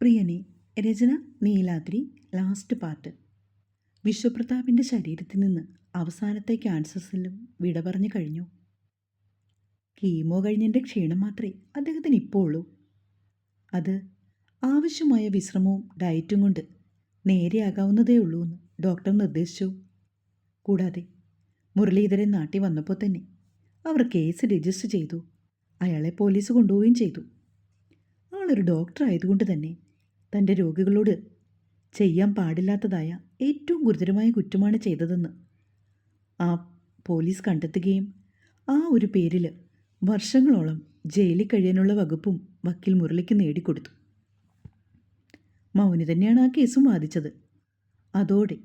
പ്രിയനെ രചന Neeladri last part വിശ്വപ്രതാപിന്റെ ശരീരത്തിൽ നിന്ന് അവസാനത്തെ ക്യാൻസസിലും വിട പറഞ്ഞു കഴിഞ്ഞു. കീമോ കഴിഞ്ഞതിന്റെ ക്ഷീണം മാത്രമേ അദ്ദേഹത്തിന് ഇപ്പോൾ ഉള്ളൂ അത് ആവശ്യമായ വിശ്രമവും ഡയറ്റും കൊണ്ട് നേരെയാകാവുന്നതേ ഉള്ളൂ എന്ന് ഡോക്ടർ നിർദ്ദേശിച്ചു. കൂടാതെ മുരളീധരൻ നാട്ടിൽ വന്നപ്പോൾ തന്നെ അവർ കേസ് രജിസ്റ്റർ ചെയ്തു. അയാളെ പോലീസ് കൊണ്ടുപോവുകയും ചെയ്തു. ആളൊരു ഡോക്ടർ ആയതുകൊണ്ട് തന്നെ തന്റെ രോഗികളോട് ചെയ്യാൻ പാടില്ലാത്തതായ ഏറ്റവും ഗുരുതരമായ കുറ്റമാണ് ചെയ്തതെന്ന്. ആ പോലീസ് കണ്ടെത്തുകയും ആ ഒരു പേരിൽ വർഷങ്ങളോളം ജയിലിൽ കഴിയാനുള്ള വകുപ്പും വക്കീൽ മുരളിക്ക് നേടിക്കൊടുത്തു. മൗനി തന്നെയാണ് ആ കേസും വാദിച്ചത്. അതോടെ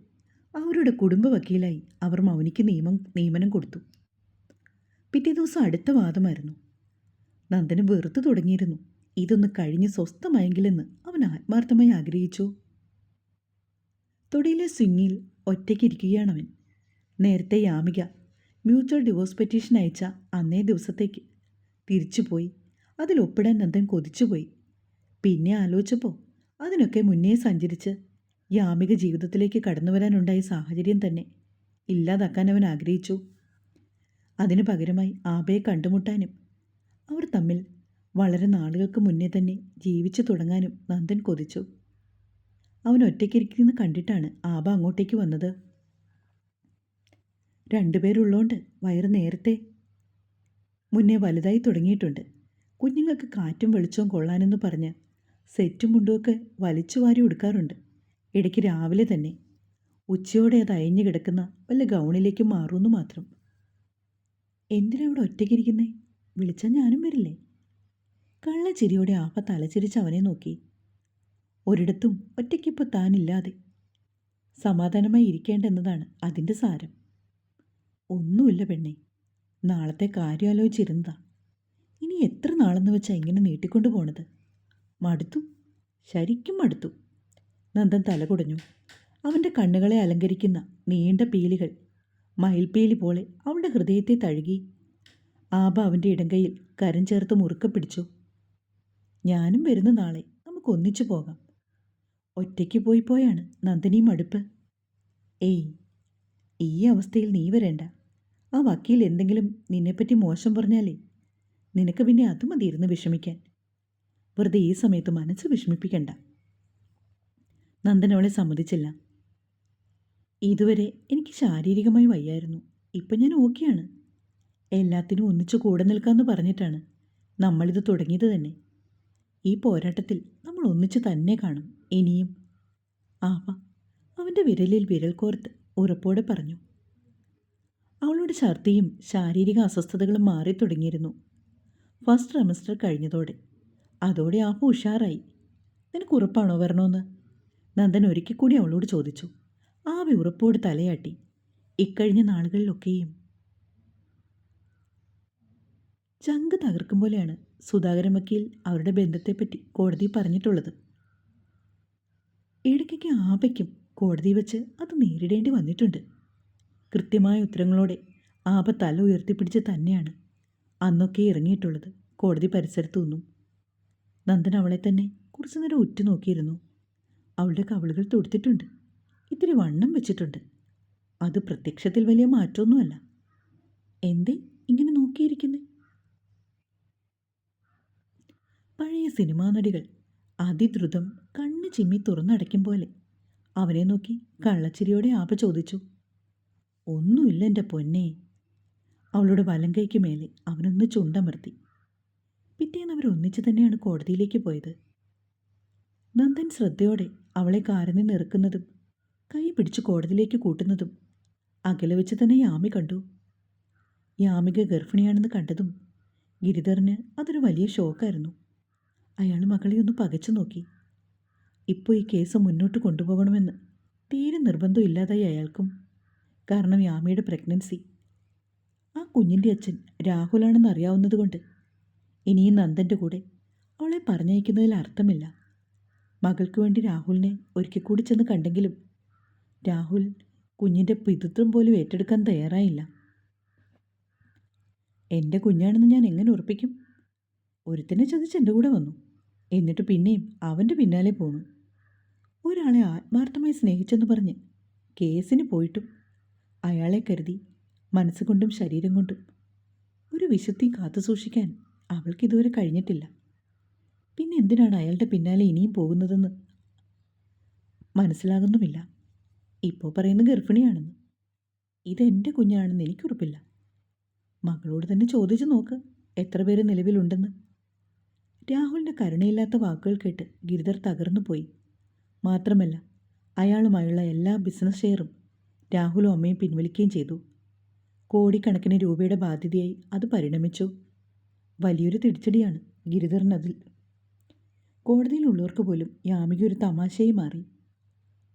അവരുടെ കുടുംബ വക്കീലായി അവർ മൗനിക്ക് നിയമം നിയമനം കൊടുത്തു. പിറ്റേ ദിവസം അടുത്ത വാദമായിരുന്നു. നന്ദന് വെറുത്തു തുടങ്ങിയിരുന്നു. ഇതൊന്ന് കഴിഞ്ഞ് സ്വസ്ഥമായെങ്കിലെന്ന് ആത്മാർത്ഥമായി ആഗ്രഹിച്ചു. തൊടിയിലെ സ്വിങ്ങിൽ ഒറ്റയ്ക്കിരിക്കുകയാണവൻ നേരത്തെ യാമിക മ്യൂച്വൽ ഡിവോഴ്സ് പെറ്റീഷൻ അയച്ച അന്നേ ദിവസത്തേക്ക് തിരിച്ചുപോയി. അതിൽ ഒപ്പിടാൻ നന്ദൻ കൊതിച്ചുപോയി. പിന്നെ ആലോചിച്ചപ്പോൾ അതിനൊക്കെ മുന്നേ സഞ്ചരിച്ച് യാമിക ജീവിതത്തിലേക്ക് കടന്നു വരാനുണ്ടായ സാഹചര്യം തന്നെ ഇല്ലാതാക്കാൻ അവൻ ആഗ്രഹിച്ചു. അതിനു പകരമായി ആബയെ കണ്ടുമുട്ടാനും അവർ തമ്മിൽ വളരെ നാളുകൾക്ക് മുന്നേ തന്നെ ജീവിച്ചു തുടങ്ങാനും നന്ദൻ കൊതിച്ചു. അവൻ ഒറ്റയ്ക്കിരിക്കുന്ന കണ്ടിട്ടാണ് ആബ അങ്ങോട്ടേക്ക് വന്നത്. രണ്ടുപേരുള്ളോണ്ട് വയറ് നേരത്തെ മുന്നേ വലുതായി തുടങ്ങിയിട്ടുണ്ട്. കുഞ്ഞുങ്ങൾക്ക് കാറ്റും വെളിച്ചവും കൊള്ളാനെന്ന് പറഞ്ഞ് സെറ്റും മുണ്ടുമൊക്കെ വലിച്ചു വാരി ഉടുക്കാറുണ്ട്. ഇടയ്ക്ക് രാവിലെ തന്നെ ഉച്ചയോടെ അത് അയഞ്ഞു കിടക്കുന്ന വല്ല ഗൗണിലേക്ക് മാറുമെന്ന് മാത്രം. എന്തിനാ ഇവിടെ ഒറ്റയ്ക്കിരിക്കുന്നേ? വിളിച്ചാൽ ഞാനും വരില്ലേ? കള്ളച്ചിരിയോടെ ആപ്പ തലച്ചിരിച്ച് അവനെ നോക്കി. ഒരിടത്തും ഒറ്റയ്ക്കിപ്പോൾ താനില്ലാതെ. സമാധാനമായി ഇരിക്കേണ്ടെന്നതാണ് അതിന്റെ സാരം. ഒന്നുമില്ല പെണ്ണെ. നാളത്തെ കാര്യം ആലോചിച്ചിരുന്നതാ. ഇനി എത്ര നാളെന്ന് വെച്ചാൽ ഇങ്ങനെ നീട്ടിക്കൊണ്ടു പോണത്? മടുത്തു? ശരിക്കും മടുത്തു. നന്ദൻ തല കുടഞ്ഞു. അവന്റെ കണ്ണുകളെ അലങ്കരിക്കുന്ന നീണ്ട പീലികൾ മയിൽപ്പീലി പോലെ അവളുടെ ഹൃദയത്തെ തഴുകി. ആബ അവന്റെ ഇടങ്കയിൽ കരം ചേർത്ത് മുറുക്കെ പിടിച്ചു ഞാനും വരുന്ന നാളെ നമുക്ക് ഒന്നിച്ചു പോകാം. ഒറ്റയ്ക്ക് പോയി പോയാണ് നന്ദിനി മടുപ്പ് ഏയ് ഈ അവസ്ഥയിൽ നീ വരേണ്ട. ആ വക്കീൽ എന്തെങ്കിലും നിന്നെപ്പറ്റി മോശം പറഞ്ഞാലേ? നിനക്ക് പിന്നെ അത് മതിയിരുന്ന് വിഷമിക്കാൻ. വെറുതെ ഈ സമയത്ത് മനസ്സ് വിഷമിപ്പിക്കണ്ട. നന്ദൻ അവളെ സമ്മതിച്ചില്ല. ഇതുവരെ എനിക്ക് ശാരീരികമായി വയ്യായിരുന്നു. ഇപ്പം ഞാൻ ഓക്കെയാണ്. എല്ലാത്തിനും ഒന്നിച്ചു കൂടെ നിൽക്കാമെന്ന് പറഞ്ഞിട്ടാണ് നമ്മളിത് തുടങ്ങിയത് തന്നെ. ഈ പോരാട്ടത്തിൽ നമ്മൾ ഒന്നിച്ചു തന്നെ കാണും. ഇനിയും. ആവ അവന്റെ വിരലിൽ വിരൽ കോർത്ത് ഉറപ്പോടെ പറഞ്ഞു. അവളുടെ ഛർദിയും ശാരീരിക അസ്വസ്ഥതകളും മാറി തുടങ്ങിയിരുന്നു ഫസ്റ്റ് സെമസ്റ്റർ കഴിഞ്ഞതോടെ. അതോടെ ആപ്പ ഉഷാറായി. നിനക്ക് ഉറപ്പാണോ വരണമെന്ന് നന്ദൻ ഒരിക്കൽ കൂടി അവളോട് ചോദിച്ചു. ആവി ഉറപ്പോട് തലയാട്ടി. ഇക്കഴിഞ്ഞ നാളുകളിലൊക്കെയും ചങ്ക് തകർക്കും പോലെയാണ് സുധാകരൻ വക്കീൽ അവരുടെ ബന്ധത്തെപ്പറ്റി കോടതി പറഞ്ഞിട്ടുള്ളത്. ഇടയ്ക്കൊക്കെ ആപയ്ക്കും കോടതി വെച്ച് അത് നേരിടേണ്ടി വന്നിട്ടുണ്ട്. കൃത്യമായ ഉത്തരങ്ങളോടെ ആപ തല ഉയർത്തിപ്പിടിച്ച് തന്നെയാണ് അന്നൊക്കെ ഇറങ്ങിയിട്ടുള്ളത് കോടതി പരിസരത്തു നിന്നും. നന്ദൻ അവളെ തന്നെ കുറച്ചു നേരം ഉറ്റുനോക്കിയിരുന്നു. അവളുടെ കവളുകൾ തൊടുത്തിട്ടുണ്ട്. ഇത്തിരി വണ്ണം വെച്ചിട്ടുണ്ട്. അത് പ്രത്യക്ഷത്തിൽ വലിയ മാറ്റമൊന്നുമല്ല. എന്തേ ഇങ്ങനെ നോക്കിയിരിക്കുന്നേ? പഴയ സിനിമാ നടികൾ അതിദ്രുതം കണ്ണ് ചിമ്മി തുറന്നടയ്ക്കും പോലെ. അവനെ നോക്കി കള്ളച്ചിരിയോടെ ആപ ചോദിച്ചു ഒന്നുമില്ല എന്റെ പൊന്നെ. അവളുടെ വലം കൈക്ക് മേലെ അവനൊന്ന് ചുണ്ടമർത്തി. പിറ്റേന്ന് അവർ ഒന്നിച്ചു തന്നെയാണ് കോടതിയിലേക്ക് പോയത്. നന്ദൻ ശ്രദ്ധയോടെ അവളെ കാറിൽ നിന്ന് ഇറക്കുന്നതും കൈ പിടിച്ച് കോടതിയിലേക്ക് കൂട്ടുന്നതും അകലെ വെച്ച് തന്നെ യാമി കണ്ടു. യാമിക ഗർഭിണിയാണെന്ന് കണ്ടതും ഗിരിധറിന് അതൊരു വലിയ ഷോക്കായിരുന്നു. അയാൾ മകളെ ഒന്ന് പകച്ചു നോക്കി. ഇപ്പോൾ ഈ കേസ് മുന്നോട്ട് കൊണ്ടുപോകണമെന്ന് തീരെ നിർബന്ധമില്ലാതായി അയാൾക്കും. കാരണം യാമിയുടെ പ്രഗ്നൻസി. ആ കുഞ്ഞിന്റെ അച്ഛൻ രാഹുലാണെന്ന് അറിയാവുന്നതുകൊണ്ട് ഇനിയും നന്ദന്റെ കൂടെ അവളെ പറഞ്ഞയക്കുന്നതിൽ അർത്ഥമില്ല. മകൾക്ക് വേണ്ടി രാഹുലിനെ ഒരിക്കൽ കൂടി ചെന്ന് കണ്ടെങ്കിലും രാഹുൽ കുഞ്ഞിന്റെ പിതൃത്വം പോലും ഏറ്റെടുക്കാൻ തയ്യാറായില്ല. എന്റെ കുഞ്ഞാണെന്ന് ഞാൻ എങ്ങനെ ഉറപ്പിക്കും? ഒരുത്തിനെ ചതിച്ച് എന്റെ കൂടെ വന്നു. എന്നിട്ട് പിന്നെയും അവന്റെ പിന്നാലെ പോണു. ഒരാളെ ആത്മാർത്ഥമായി സ്നേഹിച്ചെന്ന് പറഞ്ഞ് കേസിന് പോയിട്ടും അയാളെ കരുതി മനസ്സുകൊണ്ടും ശരീരം കൊണ്ടും ഒരു വിശുദ്ധി കാത്തു സൂക്ഷിക്കാൻ അവൾക്ക് ഇതുവരെ കഴിഞ്ഞിട്ടില്ല. പിന്നെ എന്തിനാണ് അയാളുടെ പിന്നാലെ ഇനിയും പോകുന്നതെന്ന് മനസ്സിലാകുന്നുമില്ല. ഇപ്പോൾ പറയുന്ന ഗർഭിണിയാണെന്ന്. ഇതെന്റെ കുഞ്ഞാണെന്ന് എനിക്കുറപ്പില്ല. മകളോട് തന്നെ ചോദിച്ചു നോക്ക് എത്ര പേര് നിലവിലുണ്ടെന്ന്. രാഹുലിന്റെ കരുണയില്ലാത്ത വാക്കുകൾ കേട്ട് ഗിരിധർ തകർന്നു പോയി. മാത്രമല്ല അയാളുമായുള്ള എല്ലാ ബിസിനസ് ഷെയറും രാഹുലും അമ്മയും പിൻവലിക്കുകയും ചെയ്തു. കോടിക്കണക്കിന് രൂപയുടെ ബാധ്യതയായി അത് പരിണമിച്ചു. വലിയൊരു തിരിച്ചടിയാണ് ഗിരിധറിനതിൽ. കോടതിയിലുള്ളവർക്ക് പോലും യാമിക ഒരു തമാശയായി മാറി.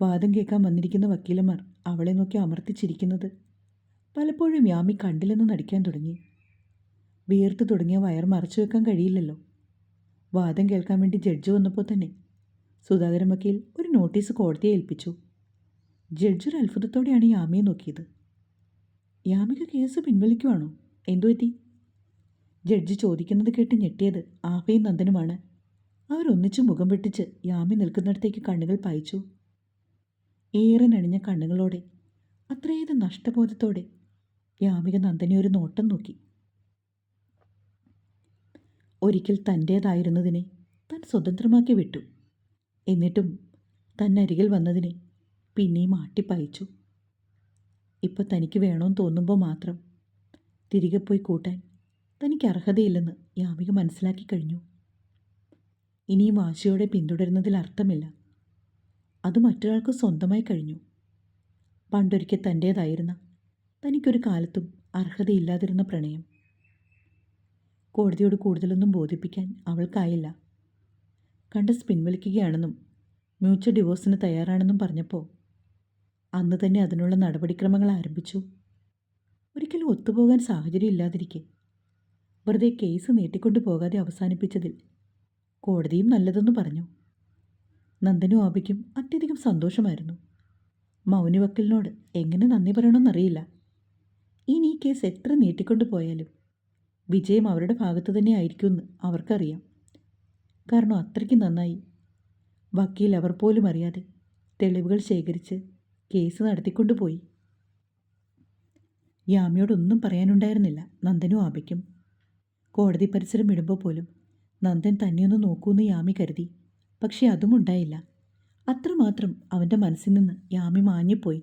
വാദം കേൾക്കാൻ വന്നിരിക്കുന്ന വക്കീലന്മാർ അവളെ നോക്കി അമർത്തിച്ചിരിക്കുന്നത് പലപ്പോഴും യാമി കണ്ടില്ലെന്ന് നടിക്കാൻ തുടങ്ങി. വീർത്ത് തുടങ്ങിയ വയർ മറച്ചു വെക്കാൻ കഴിയില്ലല്ലോ. വാദം കേൾക്കാൻ വേണ്ടി ജഡ്ജ് വന്നപ്പോൾ തന്നെ സുധാകരൻ വക്കീൽ ഒരു നോട്ടീസ് കോടതിയെ ഏൽപ്പിച്ചു. ജഡ്ജ് ഒരു അത്ഭുതത്തോടെയാണ് യാമിയെ നോക്കിയത്. യാമിക കേസ് പിൻവലിക്കുവാണോ? എന്തു പറ്റി? ജഡ്ജി ചോദിക്കുന്നത് കേട്ട് ഞെട്ടിയത് ആഫയും നന്ദനുമാണ്. അവരൊന്നിച്ച് മുഖം വെട്ടിച്ച് യാമി നിൽക്കുന്നിടത്തേക്ക് കണ്ണുകൾ പായിച്ചു. ഏറെ നണിഞ്ഞ കണ്ണുകളോടെ അത്രയേത് നഷ്ടബോധത്തോടെ യാമിക നന്ദനെ ഒരു നോട്ടം നോക്കി. ഒരിക്കൽ തന്റേതായിരുന്നതിനെ താൻ സ്വതന്ത്രമാക്കി വിട്ടു. എന്നിട്ടും തന്നരികിൽ വന്നതിനെ പിന്നെയും ആട്ടിപ്പയച്ചു. ഇപ്പോൾ തനിക്ക് വേണമെന്ന് തോന്നുമ്പോൾ മാത്രം തിരികെ പോയി കൂട്ടാൻ തനിക്ക് അർഹതയില്ലെന്ന് യാമിക മനസ്സിലാക്കി കഴിഞ്ഞു. ഇനിയും വാശിയോടെ പിന്തുടരുന്നതിൽ അർത്ഥമില്ല. അത് മറ്റൊരാൾക്ക് സ്വന്തമായി കഴിഞ്ഞു. പണ്ടൊരിക്കൽ തന്റേതായിരുന്ന തനിക്കൊരു കാലത്തും അർഹതയില്ലാതിരുന്ന പ്രണയം. കോടതിയോട് കൂടുതലൊന്നും ബോധിപ്പിക്കാൻ അവൾക്കായില്ല. കണ്ടസ് പിൻവലിക്കുകയാണെന്നും മ്യൂച്വൽ ഡിവോഴ്സിന് തയ്യാറാണെന്നും പറഞ്ഞപ്പോൾ അന്ന് തന്നെ അതിനുള്ള നടപടിക്രമങ്ങൾ ആരംഭിച്ചു. ഒരിക്കലും ഒത്തുപോകാൻ സാഹചര്യം ഇല്ലാതിരിക്കെ. വെറുതെ കേസ് നീട്ടിക്കൊണ്ടു പോകാതെ അവസാനിപ്പിച്ചതിൽ കോടതിയും നല്ലതെന്ന് പറഞ്ഞു. നന്ദനും ആബയ്ക്കും അത്യധികം സന്തോഷമായിരുന്നു. മൗനിവക്കലിനോട് എങ്ങനെ നന്ദി പറയണമെന്നറിയില്ല. ഇനി ഈ കേസ് എത്ര നീട്ടിക്കൊണ്ടു പോയാലും വിജയം അവരുടെ ഭാഗത്ത് തന്നെ ആയിരിക്കുമെന്ന് അവർക്കറിയാം. കാരണം അത്രയ്ക്ക് നന്നായി. വക്കീൽ അവർ പോലും അറിയാതെ തെളിവുകൾ ശേഖരിച്ച് കേസ് നടത്തിക്കൊണ്ടുപോയി. യാമിയോടൊന്നും പറയാനുണ്ടായിരുന്നില്ല നന്ദനും ആബയ്ക്കും. കോടതി പരിസരം വിടുമ്പോൾ പോലും നന്ദൻ തന്നെയൊന്ന് നോക്കൂന്ന് യാമി കരുതി. പക്ഷേ അതും ഉണ്ടായില്ല. അത്രമാത്രം അവന്റെ മനസ്സിൽ നിന്ന് യാമി മാഞ്ഞുപോയി.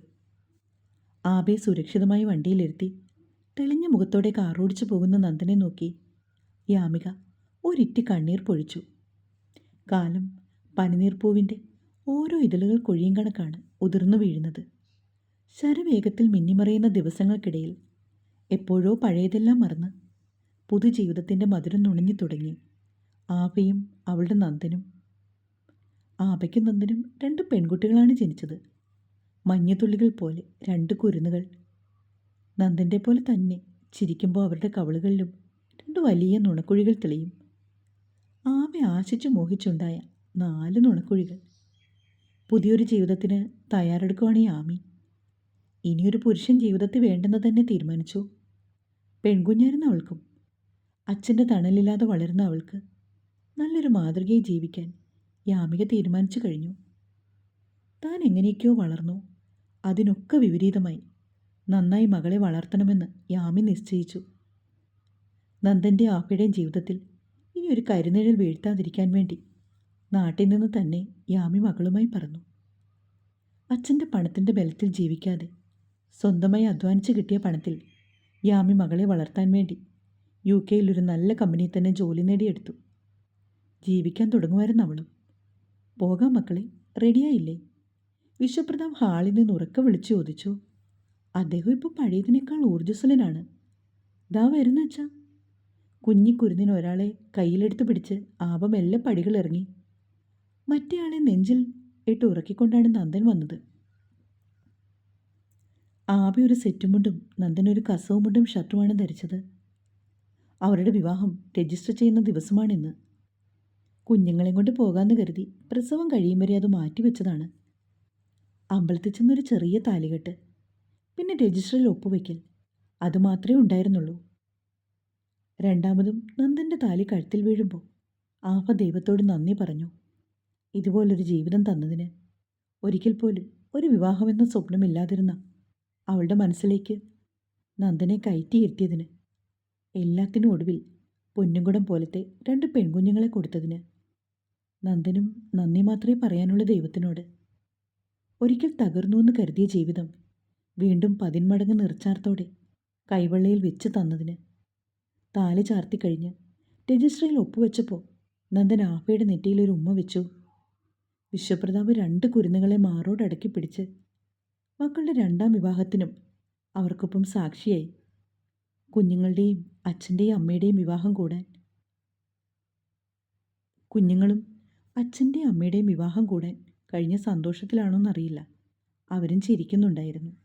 ആബയെ സുരക്ഷിതമായി വണ്ടിയിലിരുത്തി തെളിഞ്ഞ മുഖത്തോടെ കാറോടിച്ചു പോകുന്ന നന്ദനെ നോക്കി. യാമിക ഒരിറ്റി കണ്ണീർ പൊഴിച്ചു. കാലം പനിനീർപ്പൂവിന്റെ ഓരോ ഇതളുകൾ കൊഴിയും കണക്കാണ് ഉതിർന്നു വീഴുന്നത്. ശരവേഗത്തിൽ മിന്നിമറയുന്ന ദിവസങ്ങൾക്കിടയിൽ എപ്പോഴോ പഴയതെല്ലാം മറന്ന് പുതുജീവിതത്തിന്റെ മധുരം നുണഞ്ഞു തുടങ്ങി. ആവയും അവളുടെ നന്ദനും. ആപയ്ക്കും നന്ദനും രണ്ട് പെൺകുട്ടികളാണ് ജനിച്ചത്. മഞ്ഞത്തുള്ളികൾ പോലെ രണ്ട് കുരുന്നുകൾ നന്ദന്റെ പോലെ തന്നെ ചിരിക്കുമ്പോൾ അവരുടെ കവളുകളിലും രണ്ട് വലിയ നുണക്കുഴികൾ തെളിയും. ആമെ ആശിച്ചു മോഹിച്ചുണ്ടായ നാല് നുണക്കുഴികൾ. പുതിയൊരു ജീവിതത്തിന് തയ്യാറെടുക്കുവാണ് ഈ ആമി. ഇനിയൊരു പുരുഷൻ ജീവിതത്തിൽ വേണ്ടെന്ന് തന്നെ തീരുമാനിച്ചു. പെൺകുഞ്ഞായിരുന്ന അവൾക്കും. അച്ഛന്റെ തണലില്ലാതെ വളരുന്ന അവൾക്ക് നല്ലൊരു മാതൃകയെ ജീവിക്കാൻ ആമിക തീരുമാനിച്ചു കഴിഞ്ഞു. താൻ എങ്ങനെയൊക്കെയോ വളർന്നു. അതിനൊക്കെ വിപരീതമായി നന്നായി മകളെ വളർത്തണമെന്ന് യാമി നിശ്ചയിച്ചു. നന്ദന്റെ ആപ്പയുടെയും ജീവിതത്തിൽ ഇനി ഒരു കരുനിഴൽ വീഴ്ത്താതിരിക്കാൻ വേണ്ടി നാട്ടിൽ നിന്ന് തന്നെ യാമി മകളുമായി പറഞ്ഞു അച്ഛന്റെ പണത്തിന്റെ ബലത്തിൽ ജീവിക്കാതെ സ്വന്തമായി അധ്വാനിച്ച് കിട്ടിയ പണത്തിൽ യാമി മകളെ വളർത്താൻ വേണ്ടി യു കെയിൽ ഒരു നല്ല കമ്പനിയിൽ തന്നെ ജോലി നേടിയെടുത്തു. ജീവിക്കാൻ തുടങ്ങുമായിരുന്നു അവളും. പോകാം മക്കളെ റെഡിയായില്ലേ വിശ്വപ്രതാപ് ഹാളിൽ നിന്ന് ഉറക്കം വിളിച്ചു ചോദിച്ചു. അദ്ദേഹം ഇപ്പോൾ പഴയതിനേക്കാൾ ഊർജസ്വലനാണ്. ദാ വരുന്ന അച്ഛാ. കുഞ്ഞിക്കുരുന്നിന് ഒരാളെ കയ്യിലെടുത്ത് പിടിച്ച് ആപ മെല്ലെ പടികൾ ഇറങ്ങി മറ്റേയാളെ നെഞ്ചിൽ ഇട്ട് ഉറക്കിക്കൊണ്ടാണ് നന്ദൻ വന്നത്. ആബി ഒരു സെറ്റും മുണ്ടും നന്ദൻ ഒരു കസവും മുണ്ടും ഷർട്ടുമാണ് ധരിച്ചത്. അവരുടെ വിവാഹം രജിസ്റ്റർ ചെയ്യുന്ന ദിവസമാണിന്ന്. കുഞ്ഞുങ്ങളെ കൊണ്ട് പോകാമെന്ന് കരുതി പ്രസവം കഴിയും വരെ അത് മാറ്റിവെച്ചതാണ്. അമ്പലത്തിൽ ചെന്നൊരു ചെറിയ താലികെട്ട് പിന്നെ രജിസ്റ്ററിൽ ഒപ്പുവെക്കൽ. അതുമാത്രമേ ഉണ്ടായിരുന്നുള്ളൂ. രണ്ടാമതും നന്ദന്റെ താലി കഴുത്തിൽ വീഴുമ്പോൾ ആഫ ദൈവത്തോട് നന്ദി പറഞ്ഞു. ഇതുപോലൊരു ജീവിതം തന്നതിന് ഒരിക്കൽ പോലും ഒരു വിവാഹമെന്ന സ്വപ്നമില്ലാതിരുന്ന അവളുടെ മനസ്സിലേക്ക് നന്ദനെ കയറ്റിയിരുത്തിയതിന് എല്ലാത്തിനും ഒടുവിൽ പൊന്നുംകുടം പോലത്തെ രണ്ട് പെൺകുഞ്ഞുങ്ങളെ കൊടുത്തതിന് നന്ദനും നന്ദി മാത്രമേ പറയാനുള്ള ദൈവത്തിനോട് ഒരിക്കൽ തകർന്നു എന്ന് കരുതിയ ജീവിതം വീണ്ടും പതിന്മടങ്ങ് നിർച്ചാർത്തോടെ കൈവെള്ളയിൽ വെച്ച് തന്നതിന്. താലി ചാർത്തിക്കഴിഞ്ഞ് രജിസ്ട്രിയിൽ ഒപ്പുവെച്ചപ്പോൾ നന്ദൻ ആഫയുടെ നെറ്റിയിലൊരു ഉമ്മ വെച്ചു. വിശ്വപ്രതാപ് രണ്ട് കുരുന്നുകളെ മാറോടടക്കി പിടിച്ച് മക്കളുടെ രണ്ടാം വിവാഹത്തിനും അവർക്കൊപ്പം സാക്ഷിയായി. കുഞ്ഞുങ്ങളുടെയും അച്ഛന്റെയും അമ്മയുടെയും വിവാഹം കൂടാൻ. കുഞ്ഞുങ്ങളും അച്ഛന്റെയും അമ്മയുടെയും വിവാഹം കൂടാൻ കഴിഞ്ഞ സന്തോഷത്തിലാണോന്നറിയില്ല. അവരും ചിരിക്കുന്നുണ്ടായിരുന്നു.